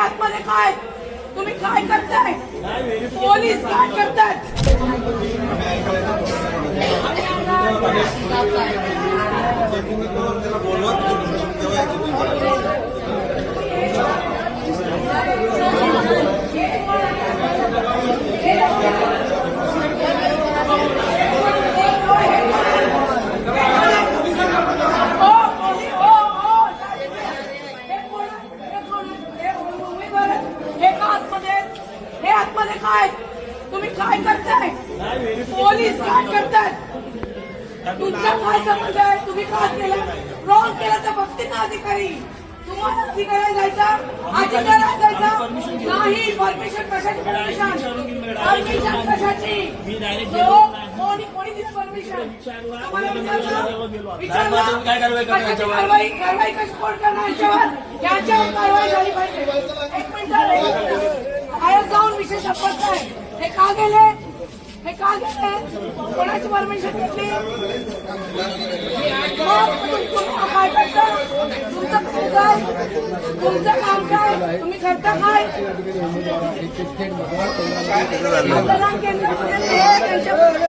आतमध्ये काय? तुम्ही काय करताय? पोलीस काय करतात ओ, पोलीस, ओ, ओ, हे कोण आहे? हे कोण आहे? हे उमेदवार आहेत. हे का आतमध्ये आहेत? हे आतमध्ये काय? तुम्ही काय करताय? पोलीस काय करतात तुमचा काय संबंध आहे? तुम्ही काय केलं? रॉंग केलं तर बघते ना अधिकारी. तुम्हाला अधिकाऱ्या जायचा अधिकाऱ्या जायचा. नाही परमिशन कशाची परमिशन परमिशन कशाची? कोणी कोणी दिलं परमिशन तुम्हाला विचारलं? विचारलं? कारवाई कारवाई कशी कोण करणार याच्यावर? याच्यावर कारवाई जाऊन विषय हे का गेले? हे का गेले? कोणाची परमिशन घेतली? काय करता तुमचं काम काय तुमचं काम काय? तुम्ही करता काय? मतदान केंद्रामध्ये म्हणजे